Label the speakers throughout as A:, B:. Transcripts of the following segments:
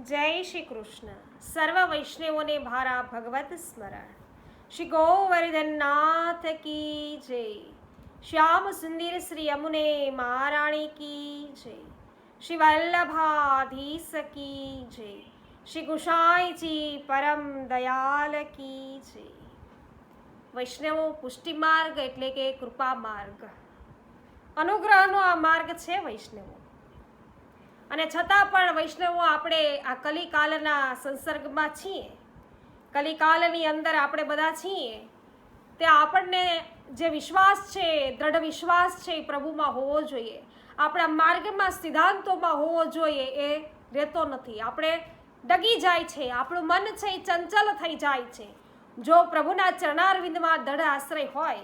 A: જય શ્રી કૃષ્ણ. સર્વ વૈષ્ણવોને ભારા ભગવત સ્મરણ. શ્રી ગોવર્ધનનાથ કી જય. શ્યામ સુંદર શ્રી યમુને મહારાણી કી જય. શ્રી વલ્લભાધીશ કી જય. શ્રી ગુસાઈજી પરમ દયાલ કી જય. વૈષ્ણવો, પુષ્ટિ માર્ગ એટલે કે કૃપા માર્ગ. અનુગ્રહનો આ માર્ગ છે વૈષ્ણવો. અને છતાં પણ વૈષ્ણવો આપણે આ કલિકાલના સંસર્ગમાં છીએ. કલિકાલની અંદર આપણે બધા છીએ. તે આપણને જે વિશ્વાસ છે, દ્રઢ વિશ્વાસ છે એ પ્રભુમાં હોવો જોઈએ. આપણા માર્ગમાં, સિદ્ધાંતોમાં હોવો જોઈએ એ રહેતો નથી. આપણે ડગી જાય છે, આપણું મન છે એ ચંચલ થઈ જાય છે. જો પ્રભુના ચરણારવિંદમાં દઢ આશ્રય હોય,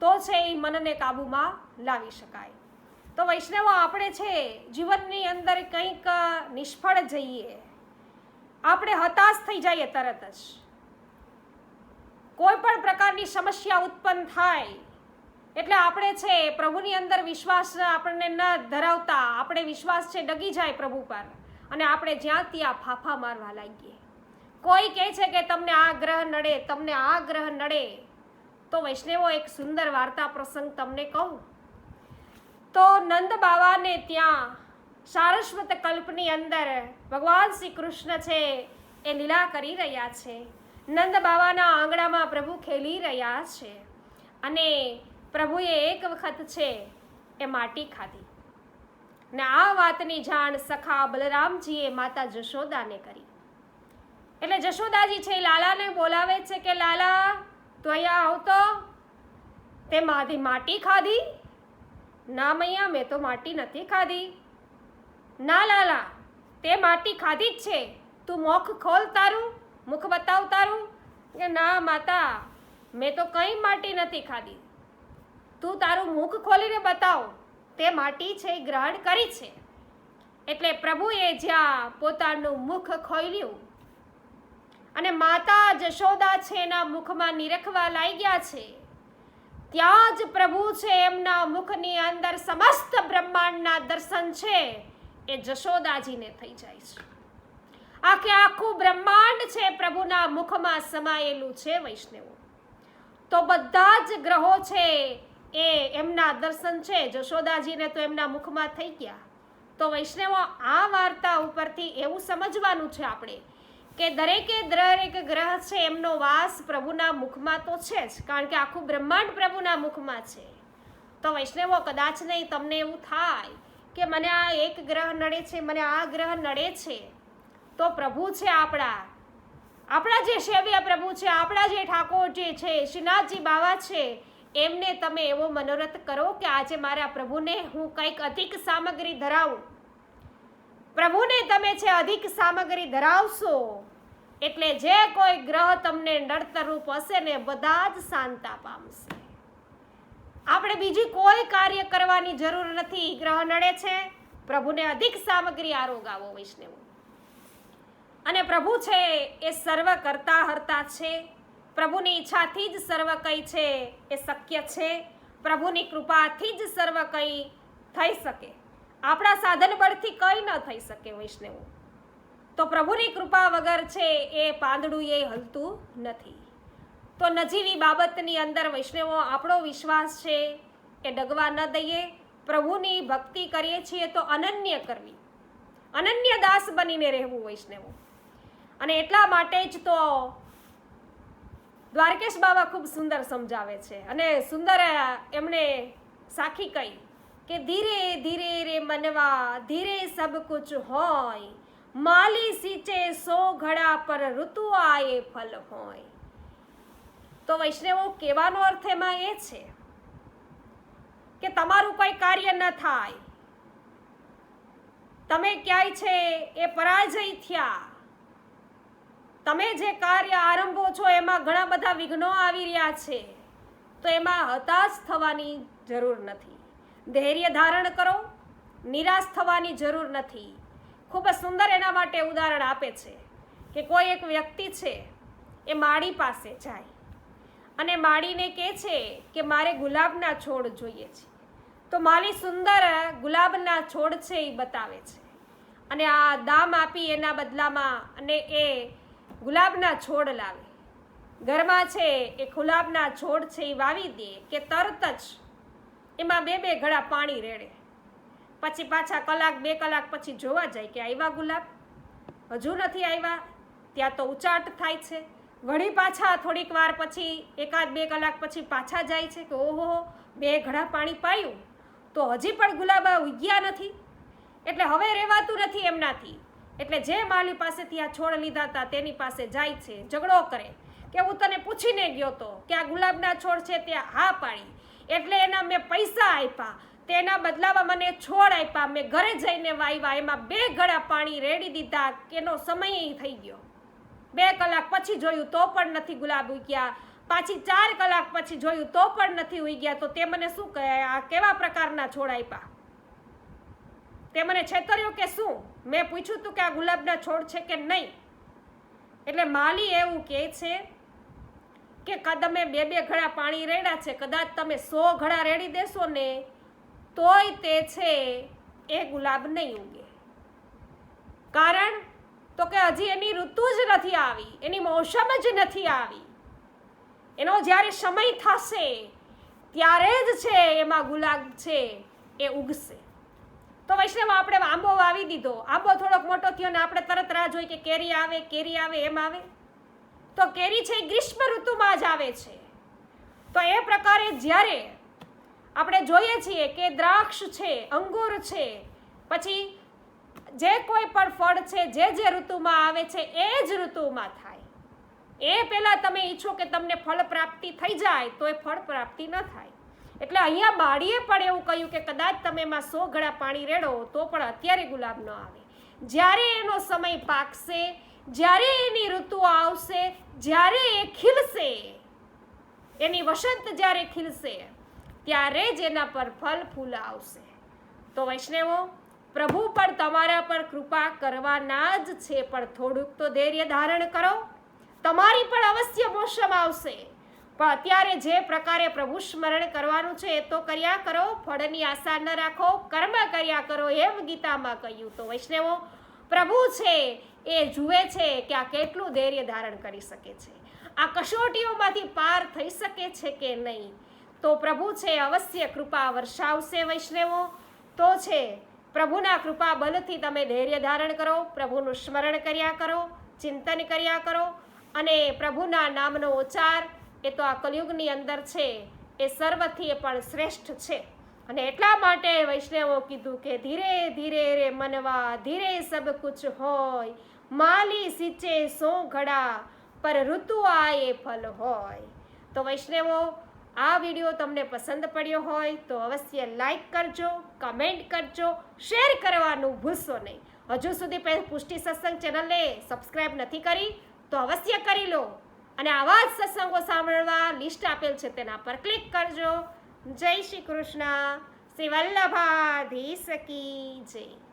A: તો છે એ મનને કાબૂમાં લાવી શકાય. તો વૈષ્ણવો, આપણે છે, જીવનની અંદર કંઈક નિષ્ફળ જઈએ. આપણે હતાશ થઈ જઈએ તરત જ. કોઈ પણ પ્રકારની સમસ્યા ઉત્પન્ન થાય, એટલે આપણે છે, પ્રભુની અંદર વિશ્વાસ આપણને ન ધરાવતા, આપણે વિશ્વાસ છે, ડગી જાય પ્રભુ પર, અને આપણે જ્યાં ત્યાં ફાફા મારવા લાગીએ. કોઈ કહે છે કે તમને આ ગ્રહ નડે, તમને આ ગ્રહ નડે, તો વૈષ્ણવો એક સુંદર વાર્તા પ્રસંગ તમને કહું. તો નંદ બાવાને ત્યાં સારસ્વત કલ્પની અંદર ભગવાન શ્રી કૃષ્ણ છે એ લીલા કરી રહ્યા છે. નંદ બાવાના આંગણામાં પ્રભુ ખેલી રહ્યા છે અને પ્રભુએ એક વખત છે એ માટી ખાધી. ને આ વાતની જાણ સખા બલરામજીએ માતા જશોદાને કરી. એટલે જશોદાજી છે લાલાને બોલાવે છે કે લાલા, તું અહીંયા આવતો? તે માધી માટી ખાધી? ના મૈયા, મેં તો માટી નથી ખાધી. ના લાલા, તે માટી ખાધી જ છે. તું મોખ ખોલ તારું, મુખ બતાવ તારું. કે ના માતા, મેં તો કંઈ માટી નથી ખાધી. તું તારું મુખ ખોલીને બતાવ, તે માટી છે એ ગ્રહણ કરી છે. એટલે પ્રભુએ જ્યાં પોતાનું મુખ ખોલ્યું અને માતા જશોદા છે એના મુખમાં નિરખવા લાગ્યા છે ત્યાં જ પ્રભુ છે એમના મુખની અંદર સમસ્ત બ્રહ્માંડના દર્શન છે. એ જશોદાજીને થઈ જાય છે. આખે આખું બ્રહ્માંડ છે પ્રભુના મુખમાં સમાયેલું છે વૈષ્ણવો. તો બધા જ ગ્રહો છે એ એમના દર્શન છે. જશોદાજીને તો એમના મુખમાં થઈ ગયા. તો વૈષ્ણવો, આ વાર્તા ઉપરથી એવું સમજવાનું છે આપણે કે દરેકે દરેક ગ્રહ છે, એમનો વાસ પ્રભુના મુખમાં તો છે જ, કારણ કે આખું બ્રહ્માંડ પ્રભુના મુખમાં છે. તો વૈષ્ણવો, કદાચ નહીં તમને એવું થાય કે મને આ એક ગ્રહ નડે છે, મને આ ગ્રહ નડે છે, તો પ્રભુ છે આપણા. આપણા જે સેવ્ય પ્રભુ છે, આપણા જે ઠાકોર જે છે, શ્રીનાથજી બાવા છે, એમને તમે એવો મનોરથ કરો કે આજે મારા પ્રભુને હું કંઈક અધિક સામગ્રી ધરાવું. પ્રભુને તમે છે અધિક સામગ્રી ધરાવશો. એટલે જે કોઈ ગ્રહ તમને નડતરૂપ હશે ને બધા જ શાંતા પામશે આપણે બીજી કોઈ કાર્ય કરવાની જરૂર નથી. ગ્રહ નડે છે. પ્રભુને અધિક સામગ્રી આરોગાવો વૈષ્ણવ અને પ્રભુ છે એ સર્વ કરતા હરતા છે. પ્રભુની ઈચ્છાથી જ સર્વ કંઈ છે એ શક્ય છે. પ્રભુની કૃપાથી જ સર્વ કંઈ થઈ શકે. આપણા સાધન બળથી કંઈ ન થઈ શકે વૈષ્ણવ. તો પ્રભુની કૃપા વગર છે એ પાંદડું એ હલતું નથી. તો નજીવી બાબતની અંદર વૈષ્ણવો આપણો વિશ્વાસ છે એ ડગવા ન દઈએ, પ્રભુની ભક્તિ કરીએ છીએ તો અનન્ય કરવી. અનન્ય દાસ બનીને રહેવું વૈષ્ણવો. અને એટલા માટે જ તો દ્વારકેશ બાબા ખૂબ સુંદર સમજાવે છે. અને સુંદર એમણે સાખી કહી કે ધીરે ધીરે રે મનવા, ધીરે સબ કુછ હોય. માલી સિંચે સો ઘડા પર ઋતુ આયે ફલ હોય. તો વૈષ્ણવો, કહેવાનો અર્થ એમાં એ છે કે તમારું કોઈ કાર્ય ન થાય. તમે ક્યાંય છે એ પરાજય થયા. તમે જે કાર્ય આરંભો છો એમાં ઘણા બધા વિઘ્નો આવી રહ્યા છે. તો એમાં હતાશ થવાની જરૂર નથી. ધૈર્ય ધારણ કરો. નિરાશ થવાની જરૂર નથી. ખૂબ જ સુંદર એના માટે ઉદાહરણ આપે છે કે કોઈ એક વ્યક્તિ છે, એ માળી પાસે જાય અને માળીને કહે છે કે મારે ગુલાબના છોડ જોઈએ છે. તો માલી સુંદર ગુલાબના છોડ છે એ બતાવે છે. અને આ દામ આપી એના બદલામાં અને એ ગુલાબના છોડ લાવે. ઘરમાં છે, એ ગુલાબના છોડ છે એ વાવી દે કે તરત જ એમાં બે બે ઘડા પાણી રેડે. પછી પાછા કલાક, બે કલાક પછી જોવા જાય કે આવ્યા ગુલાબ. હજુ નથી આવ્યા ત્યાં તો ઉચાટ થાય છે. વળી પાછા થોડીક વાર પછી, એકાદ બે કલાક પછી પાછા જાય છે કે ઓહો, બે ઘડા પાણી પાયું. તો હજી પણ ગુલાબા ઉગ્યા નથી. એટલે હવે રહેવાતું નથી એમનાથી. એટલે જે માલી પાસેથી આ છોડ લીધા હતા, તેની પાસે જાય છે, ઝઘડો કરે. કે હું તને પૂછીને ગયો તો કે આ ગુલાબના છોડ છે તે હા પાડી. એટલે એના મેં પૈસા આપ્યા. તેના બદલામાં મને છોડ આપ્યા. મેં ઘરે જઈને વાવ્યા એમાં બે ગળા પાણી રેડી દીધા કેનો સમય થઈ ગયો. બે કલાક પછી જોયું તો પણ નથી ગુલાબ ઉગ્યા. પાછી ચાર કલાક પછી જોયું તો પણ નથી ઉગ્યા. તો તે મને શું કહે? આ કેવા પ્રકારના છોડ આપ્યા? તે મને છેતર્યો કે શું? મેં પૂછ્યું તું કે આ ગુલાબના છોડ છે કે નહીં? એટલે માલી એવું કહે છે કે કદમે બે બે ઘડા પાણી રેડ્યા છે, કદાચ તમે સો ઘડા રેડી દેશો ને, તોય તે છે એ ગુલાબ નહીં ઉગે. કારણ તો કે હજી એની ઋતુ જ નથી આવી, એની મોસમ જ નથી આવી. એનો જ્યારે સમય થશે, ત્યારે જ છે એમાં ગુલાબ છે, એ ઉગશે. તો વૈષ્ણવ, આપણે આંબો વાવી દીધો. આંબો થોડોક મોટો થયો ને આપણે તરત રાહ જોઈ કે કેરી આવે કેરી આવે, એમ આવે. તો કેરી છે ગ્રીષ્મ ઋતુમાં જ આવે છે. તો એ પ્રકારે જ્યારે આપણે જોઈએ છીએ કે દ્રાક્ષ છે, અંગુર છે, પછી જે કોઈ પણ ફળ છે, જે જે ઋતુમાં આવે છે, એ જ ઋતુમાં થાય. એ પહેલાં તમે ઈચ્છો કે તમને ફળ પ્રાપ્તિ થઈ જાય, તો એ ફળ પ્રાપ્તિ ન થાય. એટલે અહીંયા બાળીએ પણ એવું કહ્યું કે કદાચ તમે એમાં સો ગળા પાણી રેડો તો પણ અત્યારે ગુલાબ ન આવે. જ્યારે એનો સમય પાકશે જ્યારે એની ઋતુ આવશે, જ્યારે એ ખીલશે, એની વસંત જ્યારે ખીલશે, ત્યારે જ એના પર ફલ, ફૂલ આવશે. તો વૈષ્ણવો, પ્રભુ પણ તમારા પર કૃપા કરવાના જ છે, પણ થોડુંક તો ધૈર્ય ધારણ કરો. તમારી પણ અવશ્ય મોસમ આવશે. પણ અત્યારે જે પ્રકારે પ્રભુ સ્મરણ કરવાનું છે, એ તો કર્યા કરો, ફળની આશા ન રાખો, કર્મ કર્યા કરો, એમ ગીતામાં કહ્યું. તો વૈષ્ણવો પ્રભુ છે, એ જુએ છે કે આ કેટલું ધૈર્ય ધારણ કરી શકે છે. આ કસોટીઓમાંથી પાર થઈ શકે છે કે નહીં? તો પ્રભુ છે, અવશ્ય કૃપા વર્ષાવશે વૈષ્ણવો. તો છે, પ્રભુના કૃપા બલથી તમે ધૈર્ય ધારણ કરો, પ્રભુનું સ્મરણ કર્યા કરો, ચિંતન કર્યા કરો અને પ્રભુના નામનો ઉચ્ચાર, એ તો આ કલયુગની અંદર છે, એ સર્વથી પણ શ્રેષ્ઠ છે. અને એટલા માટે વૈષ્ણવો કીધું કે ધીરે ધીરે રે મનવા, ધીરે સબ કુછ હોય. માલી સિંચે સો ઘડા, પર ઋતુ આએ ફલ હોય. તો વૈષ્ણવો, આ વીડિયો તમને પસંદ પડ્યો હોય તો અવશ્ય લાઈક કરજો, કમેન્ટ કરજો, શેર કરવાનું ભૂલશો નહીં. હજુ સુધી પુષ્ટિ સત્સંગ ચેનલને સબસ્ક્રાઈબ નથી કરી તો અવશ્ય કરી લો. અને આવા જ સત્સંગો સાંભળવા લિસ્ટ આપેલ છે તેના પર ક્લિક કરજો. જય શ્રી કૃષ્ણ. શ્રી વલ્લભાધીશ કી જય.